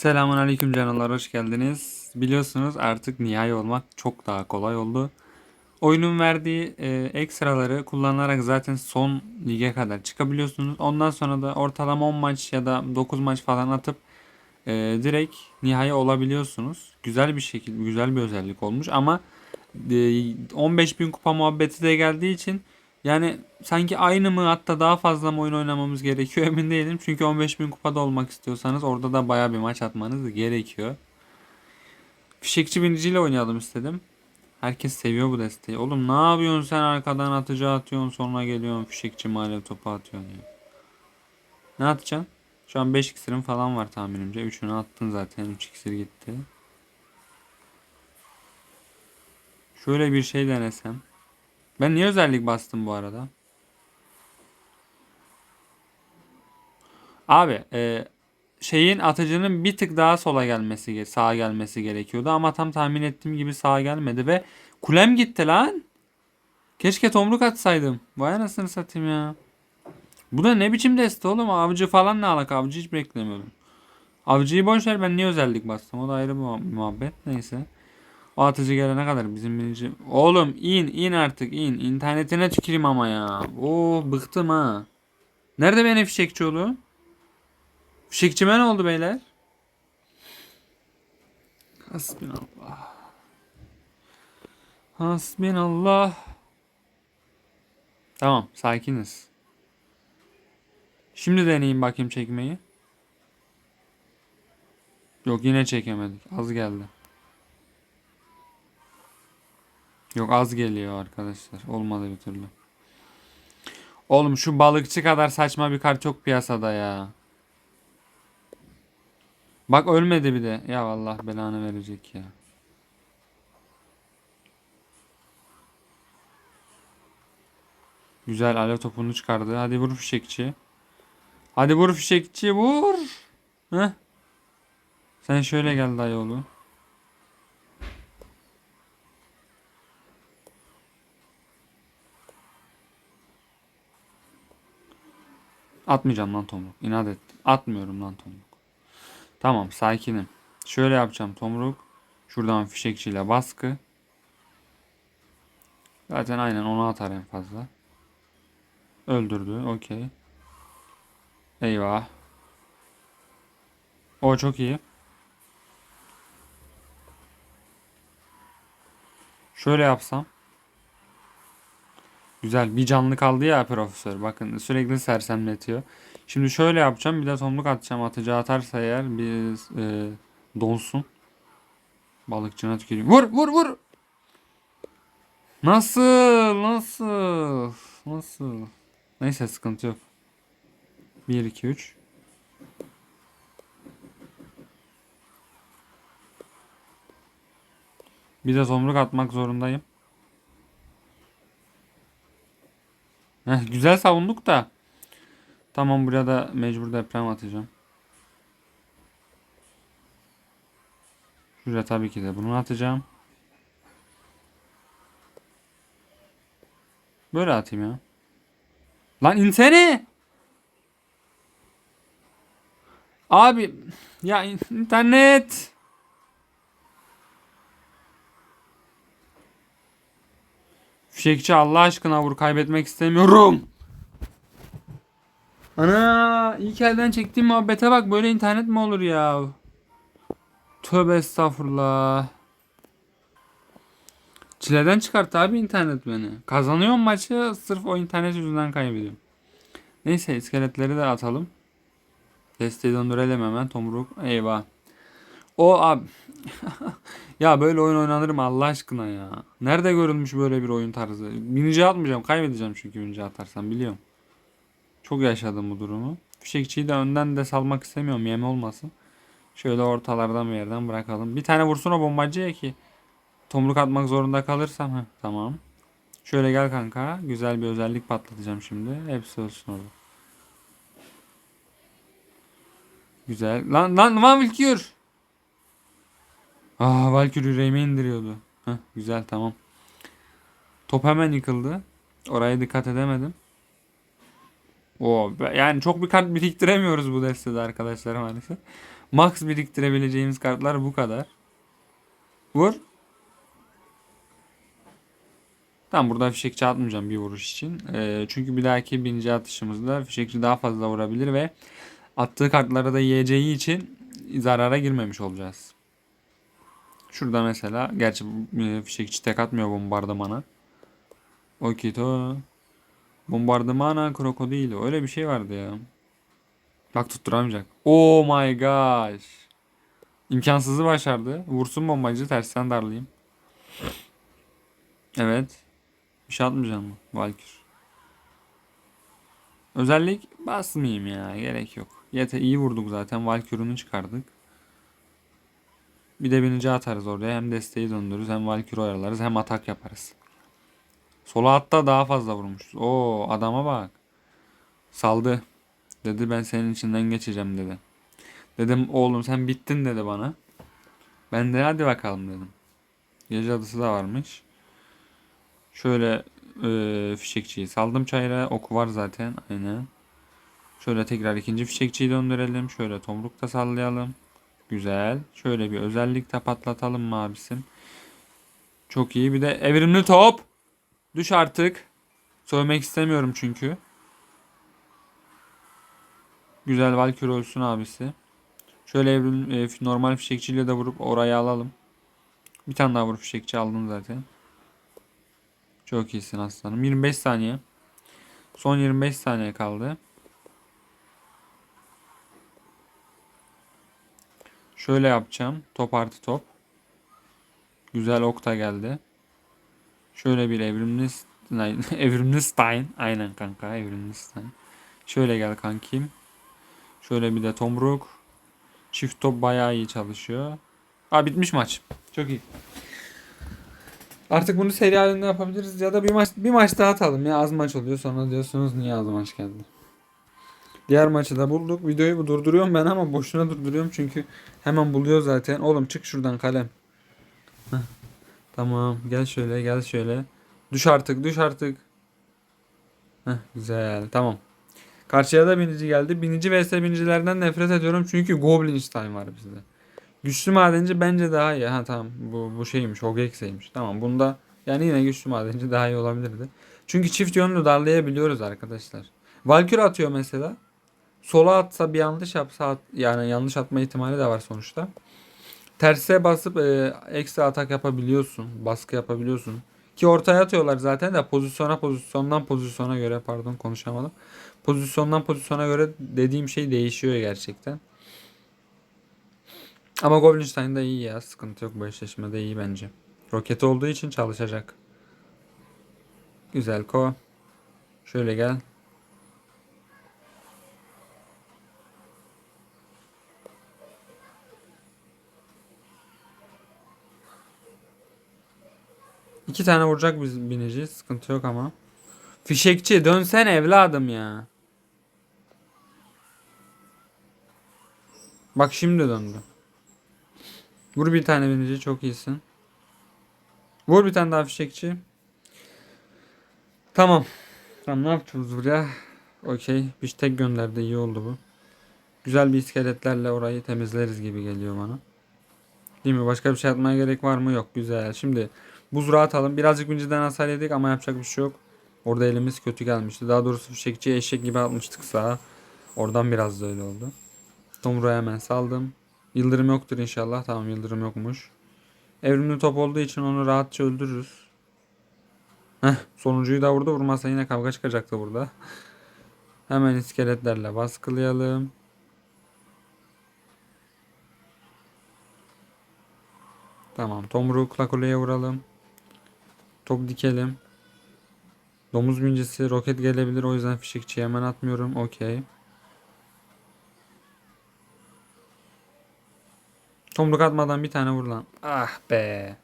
Selamun aleyküm canlılar hoş geldiniz. Biliyorsunuz artık nihai olmak çok daha kolay oldu. Oyunun verdiği e, ekstraları kullanarak zaten son lige kadar çıkabiliyorsunuz. Ondan sonra da ortalama 10 maç ya da 9 maç falan atıp e, direkt nihai olabiliyorsunuz. Güzel bir şekilde güzel bir özellik olmuş ama e, 15.000 kupa muhabbeti de geldiği için yani sanki aynı mı hatta daha fazla mı oyun oynamamız gerekiyor emin değilim. Çünkü 15.000 kupada olmak istiyorsanız orada da baya bir maç atmanız gerekiyor. Fişekçi biniciyle oynayalım istedim. Herkes seviyor bu desteği. Oğlum ne yapıyorsun sen arkadan atıcı atıyorsun sonra geliyorsun fişekçi malev topu atıyorsun ya. Ne atacaksın? Şu an 5 iksirin falan var tahminimce. 3'ünü attın zaten. 3 iksir gitti. Şöyle bir şey denesem. Ben niye özellik bastım bu arada? Abi e, şeyin atıcının bir tık daha sola gelmesi ge- sağa gelmesi gerekiyordu ama tam tahmin ettiğim gibi sağa gelmedi ve kulem gitti lan. Keşke tomruk atsaydım. Vay anasını satayım ya. Bu da ne biçim deste oğlum? Avcı falan ne alaka? Avcı hiç beklemiyordum. Avcıyı boş ver ben niye özellik bastım? O da ayrı bir muha- muhabbet. Neyse. O atıcı gelene kadar bizim birinci... Oğlum in in artık in. İnternetine tüküreyim ama ya. Oo bıktım ha. Nerede benim fişekçi oğlu? Fişekçime ne oldu beyler? Hasbinallah. Hasbinallah. Tamam sakiniz. Şimdi deneyeyim bakayım çekmeyi. Yok yine çekemedik. Az geldi. Yok az geliyor arkadaşlar. Olmadı bir türlü. Oğlum şu balıkçı kadar saçma bir kart yok piyasada ya. Bak ölmedi bir de. Ya Allah belanı verecek ya. Güzel alev topunu çıkardı. Hadi vur fişekçi. Hadi vur fişekçi vur. Heh. Sen şöyle gel dayıoğlu. Atmayacağım lan tomruk. İnat ettim. Atmıyorum lan tomruk. Tamam sakinim. Şöyle yapacağım tomruk. Şuradan fişekçiyle baskı. Zaten aynen onu atar en fazla. Öldürdü. Okey. Eyvah. O çok iyi. Şöyle yapsam. Güzel. Bir canlı kaldı ya profesör. Bakın sürekli sersemletiyor. Şimdi şöyle yapacağım. Bir de tomruk atacağım. Atıcı atarsa eğer bir e, donsun. Balıkçına tüküreyim. Vur vur vur. Nasıl? Nasıl? Nasıl? Neyse sıkıntı yok. 1 2 3 Bir de tomruk atmak zorundayım. Heh, güzel savunduk da. Tamam buraya da mecbur deprem atacağım. Şuraya tabii ki de bunu atacağım. Böyle atayım ya. Lan insene. Abi ya internet. Fişekçi Allah aşkına vur kaybetmek istemiyorum. Ana ilk elden çektiğim muhabbete bak böyle internet mi olur ya? Tövbe estağfurullah. Çileden çıkart abi internet beni. Kazanıyorum maçı sırf o internet yüzünden kaybediyorum. Neyse iskeletleri de atalım. Desteği döndürelim hemen tomruk. Eyvah. O abi. ya böyle oyun oynanır mı Allah aşkına ya? Nerede görülmüş böyle bir oyun tarzı? Binici atmayacağım. Kaybedeceğim çünkü binici atarsam biliyorum. Çok yaşadım bu durumu. Fişekçiyi de önden de salmak istemiyorum. Yem olmasın. Şöyle ortalardan bir yerden bırakalım. Bir tane vursun o bombacıya ki. Tomruk atmak zorunda kalırsam. Heh, tamam. Şöyle gel kanka. Güzel bir özellik patlatacağım şimdi. Hepsi olsun orada. Güzel. Lan lan lan Valkür. Ah Valkür yüreğime indiriyordu. Heh, güzel tamam. Top hemen yıkıldı. Oraya dikkat edemedim. Oo, yani çok bir kart biriktiremiyoruz bu destede arkadaşlar maalesef. Max biriktirebileceğimiz kartlar bu kadar. Vur. Tamam burada fişekçi atmayacağım bir vuruş için. Ee, çünkü bir dahaki birinci atışımızda fişekçi daha fazla vurabilir ve attığı kartlara da yiyeceği için zarara girmemiş olacağız. Şurada mesela gerçi e, fişekçi tek atmıyor bombardımana. Okito. Bombardımana krokodil. Öyle bir şey vardı ya. Bak tutturamayacak. Oh my gosh. İmkansızı başardı. Vursun bombacı tersten darlayayım. Evet. Bir şey atmayacağım mı? Valkür. Özellik basmayayım ya. Gerek yok. Yete iyi vurduk zaten. Valkür'ünü çıkardık. Bir de binici atarız oraya. Hem desteği döndürürüz hem Valkür'ü oyalarız hem atak yaparız. Sola hatta daha fazla vurmuşuz. Oo adama bak. Saldı. Dedi ben senin içinden geçeceğim dedi. Dedim oğlum sen bittin dedi bana. Ben de hadi bakalım dedim. Gece adısı da varmış. Şöyle e, fişekçiyi saldım çayıra. Oku var zaten. Aynen. Şöyle tekrar ikinci fişekçiyi döndürelim. Şöyle tomruk da sallayalım. Güzel. Şöyle bir özellik de patlatalım mı abisim? Çok iyi. Bir de evrimli top. Düş artık. Sövmek istemiyorum çünkü. Güzel Valkür ölsün abisi. Şöyle evrim, e, normal fişekçiyle de vurup orayı alalım. Bir tane daha vurup fişekçi aldım zaten. Çok iyisin aslanım. 25 saniye. Son 25 saniye kaldı. Şöyle yapacağım. Top artı top. Güzel okta geldi. Şöyle bir evrimli evrimli Stein. Aynen kanka evrimli Stein. Şöyle gel kankim. Şöyle bir de tomruk. Çift top bayağı iyi çalışıyor. Aa bitmiş maç. Çok iyi. Artık bunu seri halinde yapabiliriz ya da bir maç bir maç daha atalım ya az maç oluyor sonra diyorsunuz niye az maç geldi. Diğer maçı da bulduk. Videoyu durduruyorum ben ama boşuna durduruyorum çünkü hemen buluyor zaten. Oğlum çık şuradan kalem. Tamam gel şöyle gel şöyle. Düş artık düş artık. Heh, güzel tamam. Karşıya da binici geldi. Binici vs binicilerden nefret ediyorum çünkü Goblin Stein var bizde. Güçlü madenci bence daha iyi. Ha tamam bu, bu şeymiş Hogex'eymiş. Tamam bunda yani yine güçlü madenci daha iyi olabilirdi. Çünkü çift yönlü darlayabiliyoruz arkadaşlar. Valkür atıyor mesela. Sola atsa bir yanlış yapsa at- yani yanlış atma ihtimali de var sonuçta. Terse basıp e, ekstra atak yapabiliyorsun. Baskı yapabiliyorsun. Ki ortaya atıyorlar zaten de pozisyona pozisyondan pozisyona göre pardon konuşamadım. Pozisyondan pozisyona göre dediğim şey değişiyor gerçekten. Ama Goblinstein de iyi ya. Sıkıntı yok bu eşleşmede iyi bence. Roket olduğu için çalışacak. Güzel ko. Şöyle gel. İki tane vuracak biz binici. Sıkıntı yok ama. Fişekçi dönsen evladım ya. Bak şimdi döndü. Vur bir tane binici çok iyisin. Vur bir tane daha fişekçi. Tamam. Tamam ne yapacağız buraya? Okey. Bir tek gönderdi iyi oldu bu. Güzel bir iskeletlerle orayı temizleriz gibi geliyor bana. Değil mi? Başka bir şey atmaya gerek var mı? Yok. Güzel. Şimdi buzrağı atalım. Birazcık binciden hasar yedik ama yapacak bir şey yok. Orada elimiz kötü gelmişti. Daha doğrusu fişekçi eşek gibi atmıştık sağa. Oradan biraz da öyle oldu. Tomruğu hemen saldım. Yıldırım yoktur inşallah. Tamam yıldırım yokmuş. Evrimli top olduğu için onu rahatça öldürürüz. Heh, sonuncuyu da vurdu. Vurmazsa yine kavga çıkacaktı burada. Hemen iskeletlerle baskılayalım. Tamam. Tomrukla kuleye vuralım. Top dikelim. Domuz bincisi roket gelebilir. O yüzden fişekçiyi hemen atmıyorum. Okey. Tomruk atmadan bir tane vur lan. Ah be.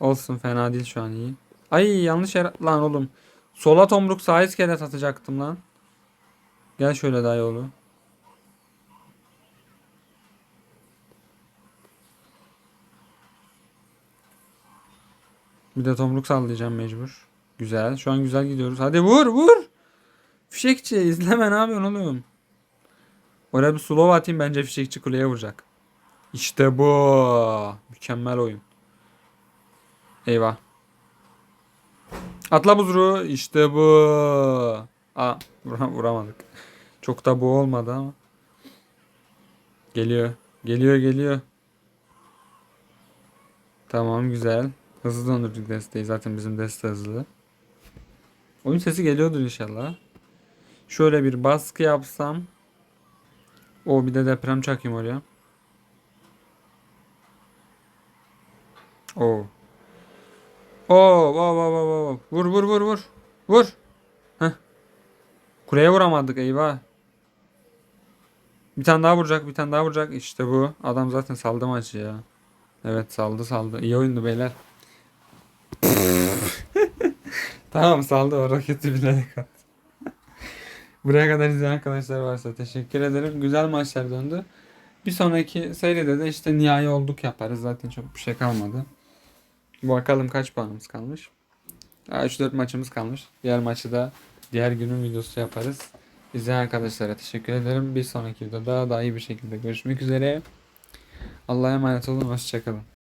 Olsun fena değil şu an iyi. Ay yanlış yer lan oğlum. Sola tomruk sağ iskelet atacaktım lan. Gel şöyle daha yolu. Bir de tomruk sallayacağım mecbur. Güzel. Şu an güzel gidiyoruz. Hadi vur vur. Fişekçi izleme ne yapıyorsun oğlum? Oraya bir slow atayım bence fişekçi kuleye vuracak. İşte bu. Mükemmel oyun. Eyvah. Atla buzuru. İşte bu. Aa vura- vuramadık. Çok da bu olmadı ama. Geliyor. Geliyor geliyor. Tamam güzel. Hızlı döndürdük desteği. Zaten bizim deste hızlı. Oyun sesi geliyordur inşallah. Şöyle bir baskı yapsam. O bir de deprem çakayım oraya. Oo. Oo, wow, wow, wow, wow. Vur, vur, vur, vur. Vur. Heh. Kuleye vuramadık eyvah. Bir tane daha vuracak, bir tane daha vuracak. İşte bu. Adam zaten saldı maçı ya. Evet saldı saldı. İyi oyundu beyler. tamam saldı o roketi bilerek attı. Buraya kadar izleyen arkadaşlar varsa teşekkür ederim. Güzel maçlar döndü. Bir sonraki seride de işte nihai olduk yaparız. Zaten çok bir şey kalmadı. Bakalım kaç puanımız kalmış. 3-4 maçımız kalmış. Diğer maçı da diğer günün videosu yaparız. İzleyen arkadaşlara teşekkür ederim. Bir sonraki videoda daha iyi bir şekilde görüşmek üzere. Allah'a emanet olun. Hoşçakalın.